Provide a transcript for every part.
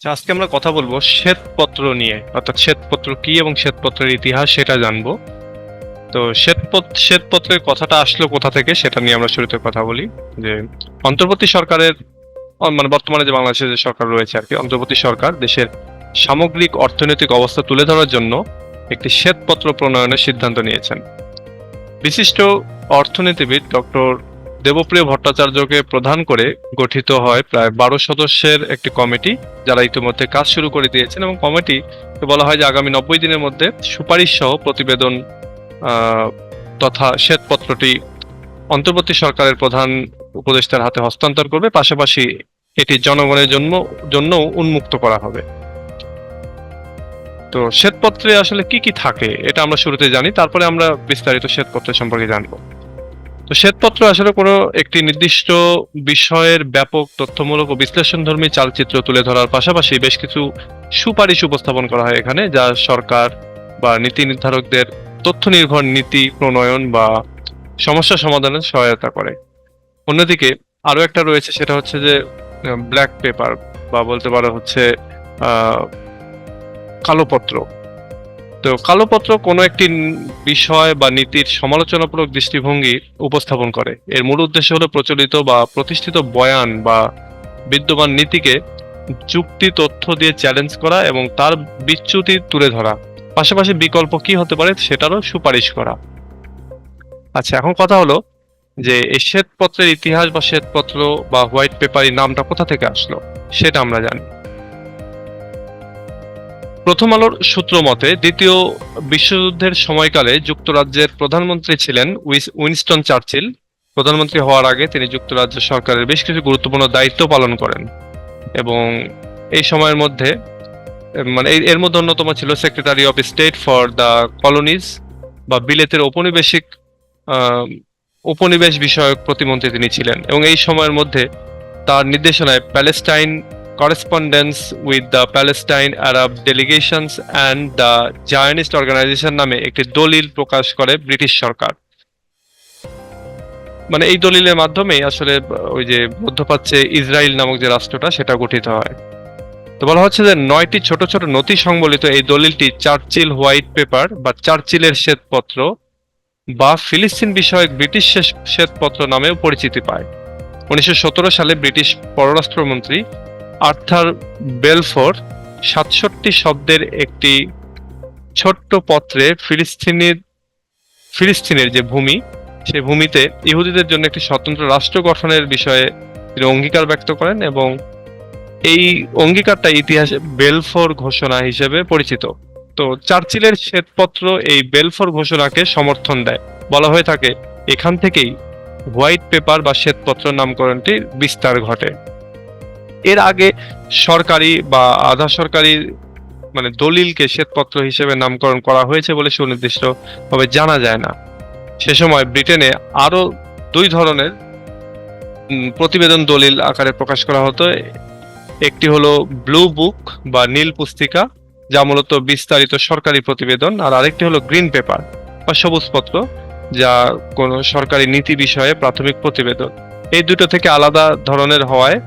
আচ্ছা, আজকে আমরা কথা বলব শ্বেতপত্র নিয়ে। অর্থাৎ শ্বেতপত্র কি এবং শ্বেতপত্রের ইতিহাস সেটা জানব। তো শ্বেতপত্র শ্বেতপত্রের কথাটা আসলো কোথা থেকে সেটা নিয়ে আমরা শুরুতে কথা বলি। যে অন্তর্বর্তী সরকারের মানে বর্তমানে যে বাংলাদেশে যে সরকার রয়েছে আর কি অন্তর্বর্তী সরকার দেশের সামগ্রিক অর্থনৈতিক অবস্থা তুলে ধরার জন্য একটি শ্বেতপত্র প্রণয়নের সিদ্ধান্ত নিয়েছেন। বিশিষ্ট অর্থনীতিবিদ ডক্টর দেবপ্রিয় ভট্টাচার্যকে প্রধান করে গঠিত হয় প্রায় বারো সদস্যের একটি কমিটি, যারা ইতিমধ্যে কাজ শুরু করে দিয়েছেন এবং কমিটি বলা হয় যে আগামী নব্বই দিনের মধ্যে সুপারিশ সহ প্রতিবেদন তথা শ্বেতপত্রটি অন্তর্বর্তী সরকারের প্রধান উপদেষ্টার হাতে হস্তান্তর করবে। পাশাপাশি এটি জনগণের জন্য জন্য উন্মুক্ত করা হবে। তো শ্বেতপত্রে আসলে কি কি থাকে এটা আমরা শুরুতে জানি, তারপরে আমরা বিস্তারিত শ্বেতপত্র সম্পর্কে জানব। তো শ্বেতপত্র আসলে কোনো একটি নির্দিষ্ট বিষয়ের ব্যাপক তথ্যমূলক ও বিশ্লেষণধর্মী চালচিত্র তুলে ধরার পাশাপাশি বেশ কিছু সুপারিশ উপস্থাপন করা হয় এখানে যা সরকার বা নীতি নির্ধারকদের তথ্য নির্ভর নীতি প্রণয়ন বা সমস্যা সমাধানে সহায়তা করে। অন্যদিকে আরও একটা রয়েছে সেটা হচ্ছে যে ব্ল্যাক পেপার বা বলতে পারো হচ্ছে আহ, কালোপত্র তো কালোপত্র কোনো একটি বিষয় বা নীতির সমালোচনামূলক দৃষ্টিভঙ্গি উপস্থাপন করে। এর মূল উদ্দেশ্য হলো প্রচলিত বা প্রতিষ্ঠিত বয়ান বা বিদ্যমান নীতিকে যুক্তি তথ্য দিয়ে চ্যালেঞ্জ করা এবং তার বিচ্যুতি তুলে ধরা। পাশাপাশি বিকল্প কি হতে পারে সেটারও সুপারিশ করা। আচ্ছা এখন কথা হলো যে এই শ্বেতপত্রের ইতিহাস বা শ্বেতপত্র বা হোয়াইট পেপার এই নামটা কোথা থেকে আসলো, সেটা আমরা জানি। প্রথম আলোর সূত্র মতে, দ্বিতীয় বিশ্বযুদ্ধের সময়কালে যুক্তরাজ্যের প্রধানমন্ত্রী ছিলেন উইনস্টন চার্চিল। প্রধানমন্ত্রী হওয়ার আগে তিনি যুক্তরাজ্য সরকারের বেশ কিছু গুরুত্বপূর্ণ দায়িত্ব পালন করেন এবং এই সময়ের মধ্যে মানে এর মধ্যে অন্যতম ছিল secretary of state for the colonies বা বিলেতের ঔপনিবেশিক উপনিবেশ বিষয়ক প্রতিমন্ত্রী তিনি ছিলেন এবং এই সময়ের মধ্যে তার নির্দেশনায় Palestine correspondence with the Palestine Arab delegations and the Zionist organization নামে একটি দলিল প্রকাশ করে ব্রিটিশ সরকার। মানে এই দলিলের মাধ্যমে আসলে ওই যে মধ্যপ্রাচ্যে ইসরায়েল নামক যে রাষ্ট্রটা, সেটা গঠিত হয়। তো বলা হচ্ছে যে নয়টি ছোট ছোট নথি সংবলিত এই দলিলটি চার্চিল হোয়াইট পেপার বা চার্চিলের শ্বেতপত্র বা ফিলিস্তিন বিষয়ক ব্রিটিশ শ্বেত- শ্বেতপত্র নামেও পরিচিতি পায়। উনিশশো সতেরো সালে ব্রিটিশ পররাষ্ট্রমন্ত্রী আর্থার বেলফোর সাতষট্টি শব্দের একটি ছোট্ট পত্রে ফিলিস্তিনের ফিলিস্তিনের যে ভূমি, সেই ভূমিতে ইহুদিদের জন্য একটি স্বতন্ত্র রাষ্ট্র গঠনের বিষয়ে তিনি অঙ্গীকার ব্যক্ত করেন এবং এই অঙ্গীকারটা ইতিহাসে বেলফোর ঘোষণা হিসেবে পরিচিত। তো চার্চিলের শ্বেতপত্র এই বেলফোর ঘোষণাকে সমর্থন দেয়। বলা হয়ে থাকে, এখান থেকেই হোয়াইট পেপার বা শ্বেতপত্র নামকরণটির বিস্তার ঘটে। এর আগে সরকারি বা আধা সরকারি মানে দলিলকে শ্বেতপত্র হিসেবে নামকরণ করা হয়েছে বলে সুনির্দিষ্ট ভাবে জানা যায় না। সে সময় ব্রিটেনে আরও দুই ধরনের প্রতিবেদন দলিল আকারে প্রকাশ করা হতো। একটি হলো ব্লু বুক বা নীল পুস্তিকা, যা মূলত বিস্তারিত সরকারি প্রতিবেদন, আর আরেকটি হলো গ্রিন পেপার বা সবুজ পত্র যা কোনো সরকারি নীতি বিষয়ে প্রাথমিক প্রতিবেদন। এই দুটো থেকে আলাদা ধরনের হওয়ায়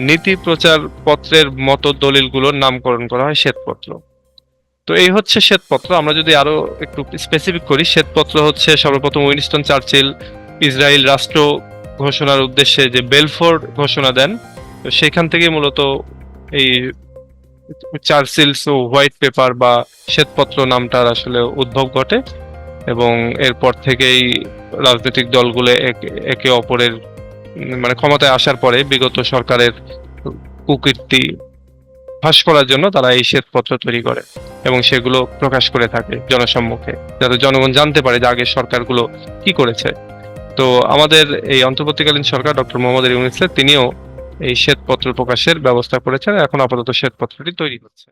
নীতি প্রচার পত্রের মতো দলিলগুলোর নামকরণ করা হয় শ্বেতপত্র। তো এই হচ্ছে শ্বেতপত্র। আমরা যদি আরও একটু স্পেসিফিক করি, শ্বেতপত্র হচ্ছে সর্বপ্রথম উইনস্টন চার্চিল ইসরায়েল রাষ্ট্র ঘোষণার উদ্দেশ্যে যে বেলফোর ঘোষণা দেন, তো সেখান থেকে মূলত এই চার্চিলস ও হোয়াইট পেপার বা শ্বেতপত্র নামটার আসলে উদ্ভব ঘটে এবং এরপর থেকেই রাজনৈতিক দলগুলো এক- অপরের মানে ক্ষমতায় আসার পরে বিগত সরকারের কুকীর্তি ফাঁস করার জন্য তারা এই শ্বেতপত্র তৈরি করে এবং সেগুলো প্রকাশ করে থাকে জনসম্মুখে, যাতে জনগণ জানতে পারে যে আগের সরকারগুলো কি করেছে। তো আমাদের এই অন্তর্বর্তীকালীন সরকার ডক্টর মোহাম্মদ ইউনুসের তিনিও এই শ্বেতপত্র প্রকাশের ব্যবস্থা করেছেন, এখন আপাতত শ্বেতপত্রটি তৈরি হচ্ছে